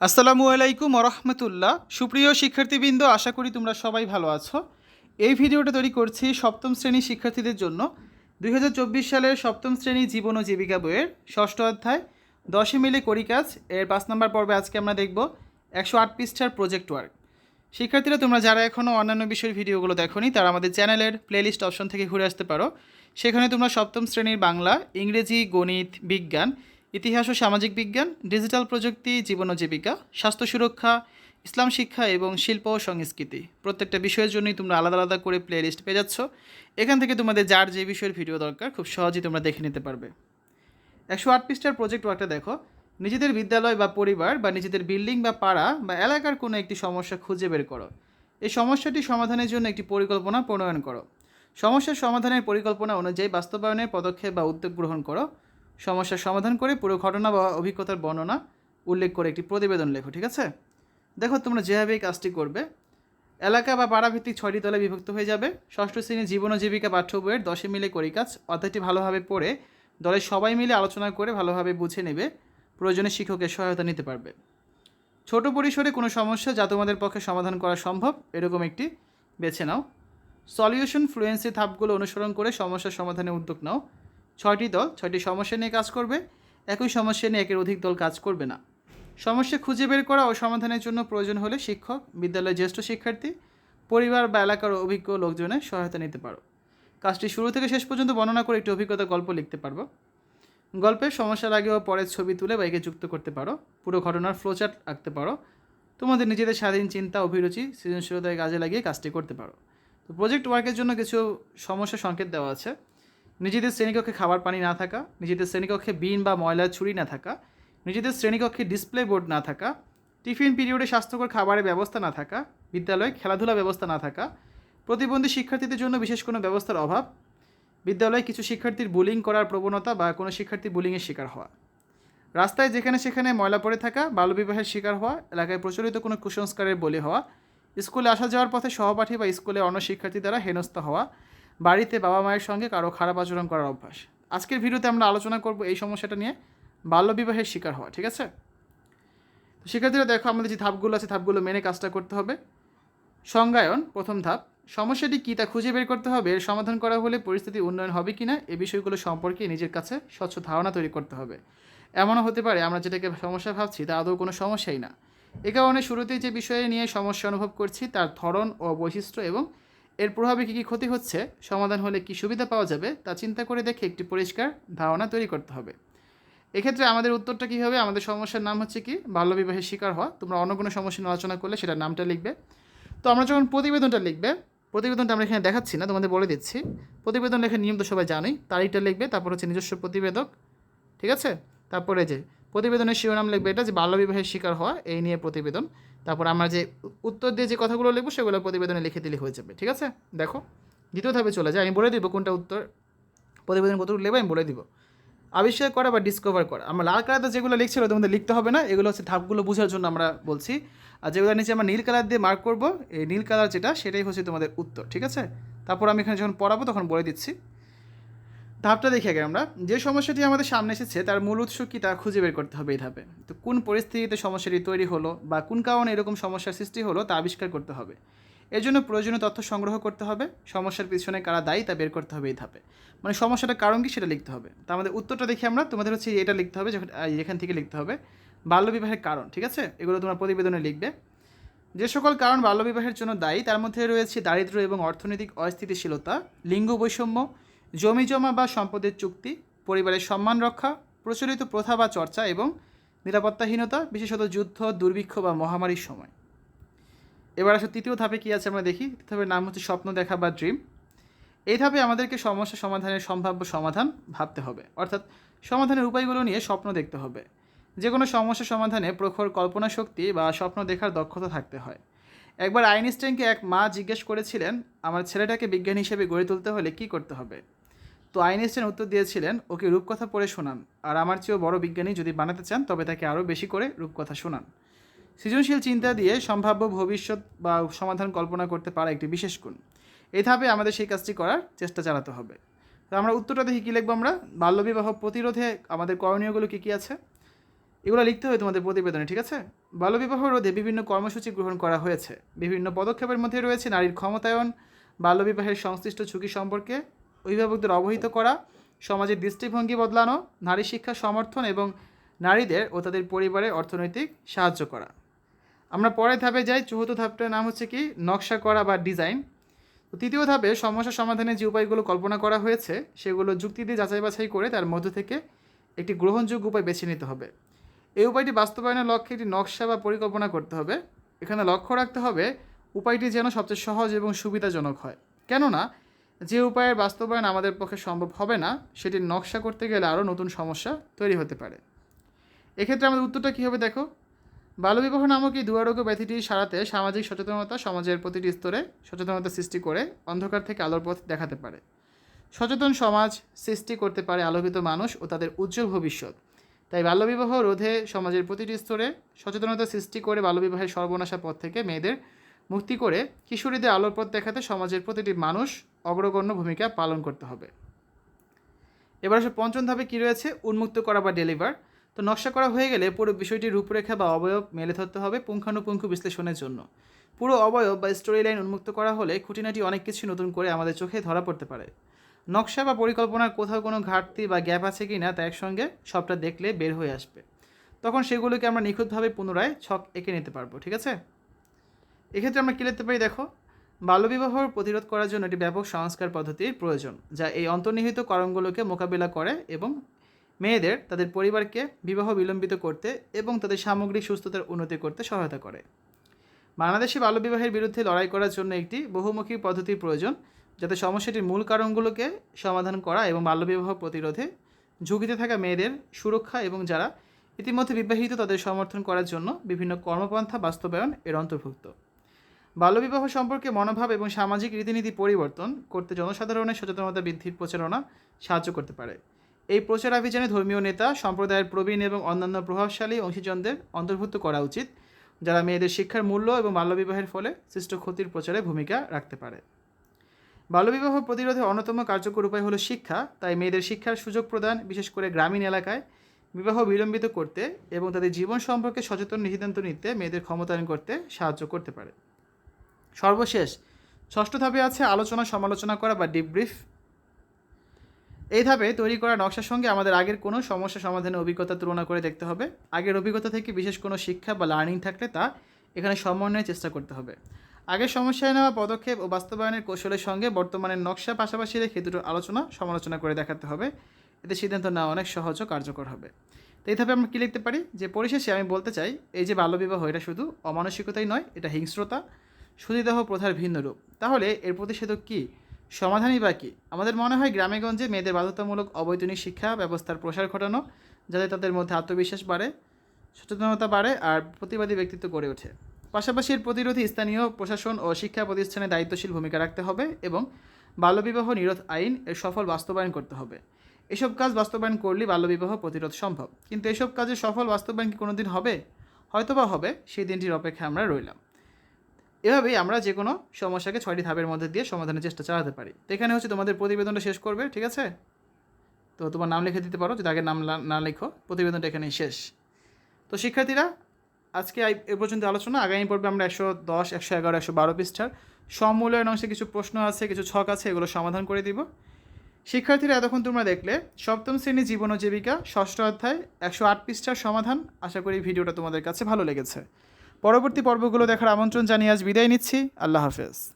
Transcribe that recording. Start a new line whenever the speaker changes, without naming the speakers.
আসসালামু আলাইকুম রহমতুল্লাহ সুপ্রিয় শিক্ষার্থীবৃন্দ, আশা করি তোমরা সবাই ভালো আছো। এই ভিডিওটা তৈরি করছি সপ্তম শ্রেণির শিক্ষার্থীদের জন্য। দুই হাজার চব্বিশ সালের সপ্তম শ্রেণি জীবন ও জীবিকা বইয়ের ষষ্ঠ অধ্যায়, দশে মিলে করি কাজ। এর পাঁচ নম্বর পর্বে আজকে আমরা দেখব একশো আট পৃষ্ঠার প্রজেক্ট ওয়ার্ক। শিক্ষার্থীরা, তোমরা যারা এখনও অন্যান্য বিষয়ের ভিডিওগুলো দেখোনি, তারা আমাদের চ্যানেলের প্লেলিস্ট অপশন থেকে ঘুরে আসতে পারো। সেখানে তোমরা সপ্তম শ্রেণির বাংলা, ইংরেজি, গণিত, বিজ্ঞান ইতিহাস ও সামাজিক বিজ্ঞান, ডিজিটাল প্রযুক্তি, জীবন ও জীবিকা, স্বাস্থ্য সুরক্ষা, ইসলাম শিক্ষা এবং শিল্প ও সংস্কৃতি। প্রত্যেকটা বিষয়ের জন্যই তোমরা আলাদা আলাদা করে প্লে লিস্ট পেয়ে যাচ্ছ। এখান থেকে তোমাদের যার যে বিষয়ের ভিডিও দরকার, খুব সহজেই তোমরা দেখে নিতে পারবে। একশো আট পৃষ্ঠার প্রজেক্ট ওয়ার্কটা দেখো। নিজেদের বিদ্যালয় বা পরিবার বা নিজেদের বিল্ডিং বা পাড়া বা এলাকার কোনো একটি সমস্যা খুঁজে বের করো। এই সমস্যাটি সমাধানের জন্য একটি পরিকল্পনা প্রণয়ন করো। সমস্যার সমাধানের পরিকল্পনা অনুযায়ী বাস্তবায়নের পদক্ষেপ বা উদ্যোগ গ্রহণ করো। সমস্যার সমাধান করে পুরো ঘটনা বা অভিজ্ঞতার বর্ণনা উল্লেখ করে একটি প্রতিবেদন লেখো, ঠিক আছে? দেখো, তোমরা যেভাবে এই কাজটি করবে, এলাকা বা পাড়াভিত্তিক ছয়টি দলে বিভক্ত হয়ে যাবে। ষষ্ঠ শ্রেণির জীবন ও জীবিকা পাঠ্য বইয়ের দশে মিলে করি কাজ। অধ্যায়টি ভালোভাবে পড়ে, দলের সবাই মিলে আলোচনা করে ভালোভাবে বুঝে নেবে, প্রয়োজনে শিক্ষকের সহায়তা নিতে পারবে। ছোট পরিসরে কোনো সমস্যা যা তোমাদের পক্ষে সমাধান করা সম্ভব, এরকম একটি বেছে নাও। সলিউশন, ফ্লুয়েন্সি ধাপগুলো অনুসরণ করে সমস্যার সমাধানে উদ্যোগ নাও। ছয়টি দল, ছয়টি সমস্যা নিয়ে কাজ করবে। একই সমস্যা নিয়ে একের অধিক দল কাজ করবে না। সমস্যা খুঁজে বের করা ও সমাধানের জন্য প্রয়োজন হলে শিক্ষক, বিদ্যালয়ের জ্যেষ্ঠ শিক্ষার্থী, পরিবার বা এলাকার অভিজ্ঞ লোকজনের সহায়তা নিতে পারো। কাজটি শুরু থেকে শেষ পর্যন্ত বর্ণনা করে একটি অভিজ্ঞতা গল্প লিখতে পারব। গল্পের সমস্যার আগে ও পরের ছবি তুলে বা একে যুক্ত করতে পারো। পুরো ঘটনার ফ্লোচার্ট আঁকতে পারো। তোমাদের নিজেদের স্বাধীন চিন্তা, অভিরুচি সৃজনশীলতায় কাজে লাগিয়ে কাজটি করতে পারো। তো প্রজেক্ট ওয়ার্কের জন্য কিছু সমস্যা সংকেত দেওয়া আছে। নিজেদের শ্রেণীকক্ষে খাবার পানি না থাকা, নিজেদের শ্রেণীকক্ষে বিন বা ময়লার ছুরি না থাকা, নিজেদের শ্রেণীকক্ষে ডিসপ্লে বোর্ড না থাকা, টিফিন পিরিয়ডে স্বাস্থ্যকর খাবারের ব্যবস্থা না থাকা, বিদ্যালয়ে খেলাধুলা ব্যবস্থা না থাকা, প্রতিবন্ধী শিক্ষার্থীদের জন্য বিশেষ কোনো ব্যবস্থার অভাব, বিদ্যালয়ে কিছু শিক্ষার্থীর বুলিং করার প্রবণতা বা কোনো শিক্ষার্থী বুলিংয়ের শিকার হওয়া, রাস্তায় যেখানে সেখানে ময়লা পড়ে থাকা, বাল্যবিবাহের শিকার হওয়া, এলাকায় প্রচলিত কোনো কুসংস্কারের বলি হওয়া, স্কুলে আসা যাওয়ার পথে সহপাঠী বা স্কুলে অন্য শিক্ষার্থী দ্বারা হেনস্থা হওয়া বাড়িতে বাবা মায়ের সঙ্গে কারও খারাপ আচরণ করার অভ্যাস। আজকের ভিডিওতে আমরা আলোচনা করব এই সমস্যাটা নিয়ে বাল্যবিবাহের শিকার হওয়া, ঠিক আছে? শিক্ষার্থীরা দেখো, আমাদের যে ধাপগুলো আছে, ধাপগুলো মেনে কাজটা করতে হবে। সংজ্ঞায়ন, প্রথম ধাপ। সমস্যাটি কী তা খুঁজে বের করতে হবে, এর সমাধান করা হলে পরিস্থিতি উন্নয়ন হবে কি না এ বিষয়গুলো সম্পর্কে নিজের কাছে স্বচ্ছ ধারণা তৈরি করতে হবে। এমনও হতে পারে, আমরা যেটাকে সমস্যা ভাবছি, তা আদৌ কোনো সমস্যাই না। এ কারণে শুরুতেই যে বিষয়ে নিয়ে সমস্যা অনুভব করছি, তার ধরন ও বৈশিষ্ট্য এবং এর প্রভাবে কী কী ক্ষতি হচ্ছে, সমাধান হলে কী সুবিধা পাওয়া যাবে, তা চিন্তা করে দেখে একটি পরিষ্কার ধারণা তৈরি করতে হবে। এক্ষেত্রে আমাদের উত্তরটা কী হবে? আমাদের সমস্যার নাম হচ্ছে কি? বাল্যবিবাহের শিকার হওয়া। তোমরা অন্য কোনো সমস্যা নিয়ে আলোচনা করলে সেটার নামটা লিখবে। তো আমরা যখন প্রতিবেদনটা লিখবে, প্রতিবেদনটা আমরা এখানে দেখাচ্ছি না, তোমাদের বলে দিচ্ছি। প্রতিবেদন লেখার নিয়ম তো সবাই জানোই, তারিখটা লিখবে, তারপর হচ্ছে নিজস্ব প্রতিবেদক, ঠিক আছে? তারপরে যে প্রতিবেদনের শিরোনাম লিখবে এটা যে বাল্যবিবাহের শিকার হওয়া, এই নিয়ে প্রতিবেদন। তারপর আমরা যে উত্তর দিয়ে যে কথাগুলো লিখব, সেগুলো প্রতিবেদনে লিখে দিলে হয়ে যাবে, ঠিক আছে? দেখো, দ্বিতীয় ধাপে চলে যায় আমি বলে দিব কোনটা উত্তর প্রতিবেদন কতটুকু লিখবে আমি বলে দিব। আবিষ্কার করা বা ডিসকভার করা। আমরা লাল কালারতে যেগুলো লিখছিল তোমাদের লিখতে হবে না। এগুলো হচ্ছে ধাপগুলো বোঝার জন্য আমরা বলছি। আর যেগুলো নিচে আমরা নীল কালার দিয়ে মার্ক করব, এই নীল কালার যেটা, সেটাই হচ্ছে তোমাদের উত্তর, ঠিক আছে? তারপর আমি এখানে যখন পড়াবো, তখন বলে দিচ্ছি। ধাপটা দেখে আগে আমরা। যে সমস্যাটি আমাদের সামনে এসেছে, তার মূল উৎস কী তা খুঁজে বের করতে হবে এই ধাপে। তো কোন পরিস্থিতিতে সমস্যাটি তৈরি হলো বা কোন কারণে এরকম সমস্যার সৃষ্টি হলো তা আবিষ্কার করতে হবে। এর জন্য প্রয়োজনীয় তথ্য সংগ্রহ করতে হবে। সমস্যার পিছনে কারা দায়ী তা বের করতে হবে এই ধাপে। মানে সমস্যাটার কারণ কি সেটা লিখতে হবে। তা আমাদের উত্তরটা দেখি আমরা, তোমাদের হচ্ছে এটা লিখতে হবে, যখন থেকে লিখতে হবে। বাল্যবিবাহের কারণ, ঠিক আছে? এগুলো তোমার প্রতিবেদনে লিখবে। যে সকল কারণ বাল্যবিবাহের জন্য দায়ী, তার মধ্যে রয়েছে দারিদ্র্য এবং অর্থনৈতিক অস্থিতিশীলতা, লিঙ্গ বৈষম্য জমি জমা বা সম্পদের চুক্তি, পরিবারের সম্মান রক্ষা, প্রচলিত প্রথা বা চর্চা এবং নিরাপত্তাহীনতা, বিশেষত যুদ্ধ, দুর্ভিক্ষ বা মহামারীর সময়। এবার আসলে তৃতীয় ধাপে কী আছে আমরা দেখি। তৃতীয় নাম হচ্ছে স্বপ্ন দেখা বা ড্রিম। এই ধাপে আমাদেরকে সমস্যা সমাধানের সম্ভাব্য সমাধান ভাবতে হবে। অর্থাৎ সমাধানের উপায়গুলো নিয়ে স্বপ্ন দেখতে হবে। যে কোনো সমস্যা সমাধানে প্রখর কল্পনা শক্তি বা স্বপ্ন দেখার দক্ষতা থাকতে হয়। একবার আইনস্টাইনকে এক মা জিজ্ঞেস করেছিলেন, আমার ছেলেটাকে বিজ্ঞানী হিসেবে গড়ে তুলতে হলে কী করতে হবে? তো আইনস্টাইন উত্তর দিয়েছিলেন, ওকে রূপকথা পড়ে শোনান। আর আমার চেয়েও বড় বিজ্ঞানী যদি বানাতে চান, তবে তাকে আরও বেশি করে রূপকথা শোনান। সৃজনশীল চিন্তা দিয়ে সম্ভাব্য ভবিষ্যৎ বা সমাধান কল্পনা করতে পারা একটি বিশেষ গুণ। এই ধাপে আমাদের সেই কাজটি করার চেষ্টা চালাতে হবে। তো আমরা উত্তরটা দেখি কী লিখব আমরা? বাল্যবিবাহ প্রতিরোধে আমাদের করণীয়গুলো কী কী আছে? এগুলো লিখতে হবে তোমাদের প্রতিবেদনে, ঠিক আছে? বাল্যবিবাহ রোধে বিভিন্ন কর্মসূচি গ্রহণ করা হয়েছে। বিভিন্ন পদক্ষেপের মধ্যে রয়েছে নারীর ক্ষমতায়ন, বাল্যবিবাহের সংশ্লিষ্ট ঝুঁকি সম্পর্কে অভিভাবকদের অবহিত করা, সমাজের দৃষ্টিভঙ্গি বদলানো, নারী শিক্ষা সমর্থন এবং নারীদের ও তাদের পরিবারের অর্থনৈতিক সাহায্য করা। আমরা পরের ধাপে যাই, চতুর্থ ধাপটার নাম হচ্ছে কি? নকশা করা বা ডিজাইন। তৃতীয় ধাপে সমস্যা সমাধানের যে উপায়গুলো কল্পনা করা হয়েছে, সেগুলো যুক্তি দিয়ে যাচাই বাছাই করে তার মধ্য থেকে একটি গ্রহণযোগ্য উপায় বেছে নিতে হবে। এই উপায়টি বাস্তবায়নের লক্ষ্যে একটি নকশা বা পরিকল্পনা করতে হবে। এখানে লক্ষ্য রাখতে হবে, উপায়টি যেন সবচেয়ে সহজ এবং সুবিধাজনক হয়। কেননা যে উপায়ের বাস্তবায়ন আমাদের পক্ষে সম্ভব হবে না, সেটির নকশা করতে গেলে আরও নতুন সমস্যা তৈরি হতে পারে। এক্ষেত্রে আমাদের উত্তরটা কী হবে দেখো? বাল্যবিবাহ নামক এই দুয়ারোগ্য ব্যথিটি সারাতে সামাজিক সচেতনতা সমাজের প্রতিটি স্তরে সচেতনতা সৃষ্টি করে অন্ধকার থেকে আলোর পথ দেখাতে পারে। সচেতন সমাজ সৃষ্টি করতে পারে আলোকিত মানুষ ও তাদের উজ্জ্বল ভবিষ্যৎ। তাই বাল্যবিবাহ রোধে সমাজের প্রতিটি স্তরে সচেতনতা সৃষ্টি করে বাল্যবিবাহের সর্বনাশা পথ থেকে মেয়েদের মুক্তি করে কিশোরীদের আলোর পথ দেখাতে সমাজের প্রতিটি মানুষ অগ্রগণ্য ভূমিকা পালন করতে হবে। এবার আসলে পঞ্চম ধাপে কী রয়েছে? উন্মুক্ত করা বা ডেলিভার তো নকশা করা হয়ে গেলে পুরো বিষয়টির রূপরেখা বা অবয়ব মেলে ধরতে হবে পুঙ্খানুপুঙ্খ বিশ্লেষণের জন্য। পুরো অবয়ব বা স্টোরি লাইন উন্মুক্ত করা হলে খুঁটিনাটি অনেক কিছু নতুন করে আমাদের চোখে ধরা পড়তে পারে। নকশা বা পরিকল্পনার কোথাও কোনো ঘাটতি বা গ্যাপ আছে কি না তা একসঙ্গে সবটা দেখলে বের হয়ে আসবে। তখন সেগুলোকে আমরা নিখুঁতভাবে পুনরায় ছক এঁকে নিতে পারব, ঠিক আছে? এক্ষেত্রে আমরা কী লিখতে পারি? দেখো, বাল্যবিবাহ প্রতিরোধ করার জন্য একটি ব্যাপক সংস্কার পদ্ধতির প্রয়োজন, যা এই অন্তর্নিহিত কারণগুলোকে মোকাবিলা করে এবং মেয়েদের তাদের পরিবারকে বিবাহ বিলম্বিত করতে এবং তাদের সামগ্রিক সুস্থতার উন্নতি করতে সহায়তা করে। বাংলাদেশে বাল্যবিবাহের বিরুদ্ধে লড়াই করার জন্য একটি বহুমুখী পদ্ধতির প্রয়োজন, যাতে সমস্যাটির মূল কারণগুলোকে সমাধান করা এবং বাল্যবিবাহ প্রতিরোধে ঝুঁকিতে থাকা মেয়েদের সুরক্ষা এবং যারা ইতিমধ্যে বিবাহিত তাদের সমর্থন করার জন্য বিভিন্ন কর্মপন্থা বাস্তবায়ন এর অন্তর্ভুক্ত। বাল্যবিবাহ সম্পর্কে মনোভাব এবং সামাজিক রীতিনীতি পরিবর্তন করতে জনসাধারণের সচেতনতা বৃদ্ধির প্রচারণা সাহায্য করতে পারে। এই প্রচারাভিযানে ধর্মীয় নেতা, সম্প্রদায়ের প্রবীণ এবং অন্যান্য প্রভাবশালী অংশীজনদের অন্তর্ভুক্ত করা উচিত, যারা মেয়েদের শিক্ষার মূল্য এবং বাল্যবিবাহের ফলে সৃষ্ট ক্ষতির প্রচারে ভূমিকা রাখতে পারে। বাল্যবিবাহ প্রতিরোধে অন্যতম কার্যকর উপায় হলো শিক্ষা, তাই মেয়েদের শিক্ষার সুযোগ প্রদান, বিশেষ করে গ্রামীণ এলাকায় বিবাহ বিলম্বিত করতে এবং তাদের জীবন সম্পর্কে সচেতন সিদ্ধান্ত নিতে মেয়েদের ক্ষমতায়ন করতে সাহায্য করতে পারে। সর্বশেষ, ষষ্ঠ ধাপে আছে আলোচনা, সমালোচনা করা বা ডিব্রিফ এই ধাপে তৈরি করা নকশার সঙ্গে আমাদের আগের কোনো সমস্যা সমাধানের অভিজ্ঞতা তুলনা করে দেখতে হবে। আগের অভিজ্ঞতা থেকে বিশেষ কোনো শিক্ষা বা লার্নিং থাকলে তা এখানে সমন্বয়ের চেষ্টা করতে হবে। আগের সমস্যায় নেওয়া পদক্ষেপ ও বাস্তবায়নের কৌশলের সঙ্গে বর্তমানের নকশা পাশাপাশি রেখে দুটো আলোচনা, সমালোচনা করে দেখাতে হবে। এতে সিদ্ধান্ত নেওয়া অনেক সহজ ও কার্যকর হবে। তো এই ধাপে আমরা কী লিখতে পারি? যে পরিশেষে আমি বলতে চাই, এই যে বাল্যবিবাহ, এটা শুধু অমানসিকতাই নয়, এটা হিংস্রতা। সুদিদাহ প্রথার ভিন্ন রূপ তাহলে এর প্রতিষেধক কী? সমাধানই বা কী? আমাদের মনে হয় গ্রামেগঞ্জে মেয়েদের বাধ্যতামূলক অবৈতনিক শিক্ষা ব্যবস্থার প্রসার ঘটানো, যাতে তাদের মধ্যে আত্মবিশ্বাস বাড়ে, সচেতনতা বাড়ে আর প্রতিবাদী ব্যক্তিত্ব গড়ে ওঠে। পাশাপাশি এর প্রতিরোধী স্থানীয় প্রশাসন ও শিক্ষা প্রতিষ্ঠানে দায়িত্বশীল ভূমিকা রাখতে হবে এবং বাল্যবিবাহ নিরোধ আইন এর সফল বাস্তবায়ন করতে হবে। এসব কাজ বাস্তবায়ন করলেই বাল্যবিবাহ প্রতিরোধ সম্ভব। কিন্তু এসব কাজের সফল বাস্তবায়ন কি কোনোদিন হবে? হয়তোবা হবে। সেই দিনটির অপেক্ষায় আমরা রইলাম। এভাবেই আমরা যে কোনো সমস্যাকে ছয়টি ধাপের মধ্যে দিয়ে সমাধানের চেষ্টা চালাতে পারি। তো এখানে হচ্ছে তোমাদের প্রতিবেদনটা শেষ করবে, ঠিক আছে? তো তোমার নাম লিখে দিতে পারো, যদি আগে নাম না লেখো, প্রতিবেদনটা এখানেই শেষ। তো শিক্ষার্থীরা, আজকে এ পর্যন্ত আলোচনা। আগামী পর্বে আমরা একশো দশ, একশো এগারো, একশো বারো পৃষ্ঠার সমমূল্যায়ন অংশে কিছু প্রশ্ন আছে, কিছু ছক আছে, এগুলো সমাধান করে দিব। শিক্ষার্থীরা, এতক্ষণ তোমরা দেখলে সপ্তম শ্রেণি জীবন ও জীবিকা, ষষ্ঠ অধ্যায়, একশো আট পৃষ্ঠার সমাধান। আশা করি ভিডিওটা তোমাদের কাছে ভালো লেগেছে। পরবর্তী পর্বগুলো দেখার আমন্ত্রণ জানিয়ে আজ বিদায় নিচ্ছি। আল্লাহ হাফেজ।